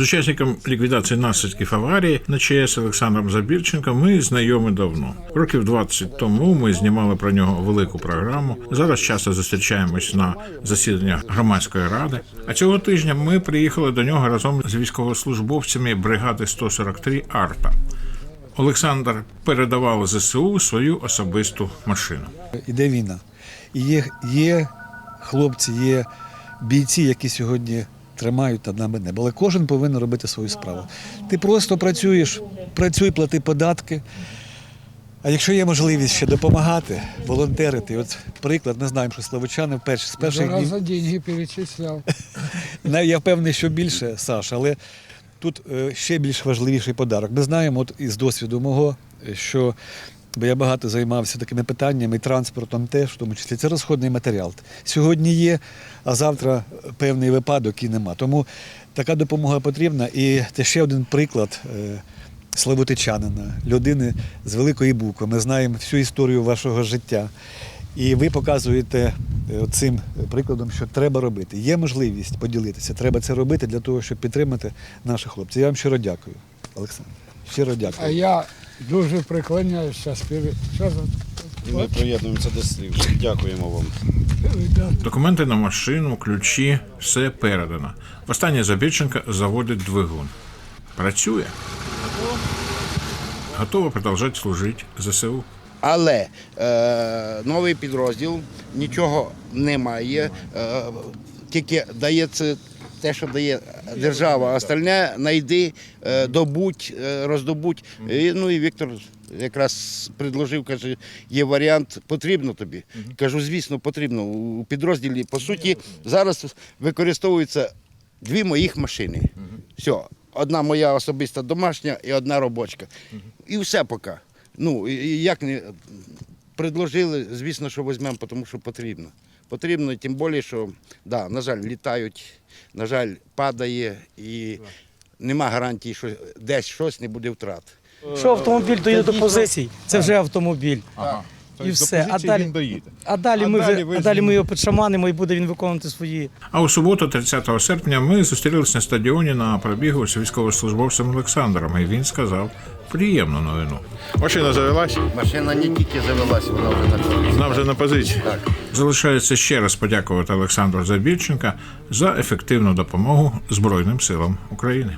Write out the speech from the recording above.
З учасником ліквідації наслідків аварії на ЧАЕС Олександром Забірченком ми знайомі давно. Років 20 тому ми знімали про нього велику програму. Зараз часто зустрічаємось на засіданнях громадської ради. А цього тижня ми приїхали до нього разом з військовослужбовцями бригади 143 Арта. Олександр передавав ЗСУ свою особисту машину. Іде війна. Є, є хлопці, є бійці, які сьогодні тримають над нами небо. Але кожен повинен робити свою справу. Ти просто працюєш, працюй, плати податки. А якщо є можливість ще допомагати, волонтерити, от приклад, ми знаємо, що славичани вперше з перших днів раза деньги перечислял. Нав- Я впевнений, що більше, Саш, але тут е, ще більш важливіший подарок. Ми знаємо от із досвіду мого, е, що бо я багато займався такими питаннями, і транспортом теж, в тому числі це розходний матеріал. Сьогодні є, а завтра певний випадок і нема. Тому така допомога потрібна. І це ще один приклад. е, Славутичанина, людини з великої букви. Ми знаємо всю історію вашого життя. І ви показуєте е, цим прикладом, що треба робити. Є можливість поділитися. Треба це робити для того, щоб підтримати наших хлопців. Я вам щиро дякую, Олександр. Щиро А дякую. я дуже. Що за... І ми приєднуємося до слів. Дякуємо вам. Документи на машину, ключі, все передано. Востаннє Забірченка заводить двигун. Працює. Готова продовжувати служити ЗСУ. Але е, новий підрозділ нічого немає. Е, тільки дається те, що дає держава, а остальне знайди, е, добудь, е, роздобудь. І, ну і Віктор якраз предложив, каже, є варіант, потрібно тобі. Кажу, звісно, потрібно. У підрозділі, по суті, зараз використовуються дві моїх машини. Все. Одна моя особиста домашня і одна робочка. І все поки. Ну, як не предложили, звісно, що візьмемо, тому що потрібно. Потрібно, тим більше, що да, на жаль, літають, на жаль, падає і нема гарантії, що десь щось не буде втрат. Що автомобіль доїде до позицій, це вже автомобіль. І все. А далі, а далі ми вже а далі ми його підшаманимо і буде він виконувати свої А у суботу, 30 серпня, ми зустрілися на стадіоні на пробігу з військовослужбовцем Олександром, і він сказав приємну новину. Машина завелась, Машина не тільки завелась, вона вже знаходиться. вона вже на позиції. Так. Залишається ще раз подякувати Олександру Забірченка за ефективну допомогу Збройним силам України.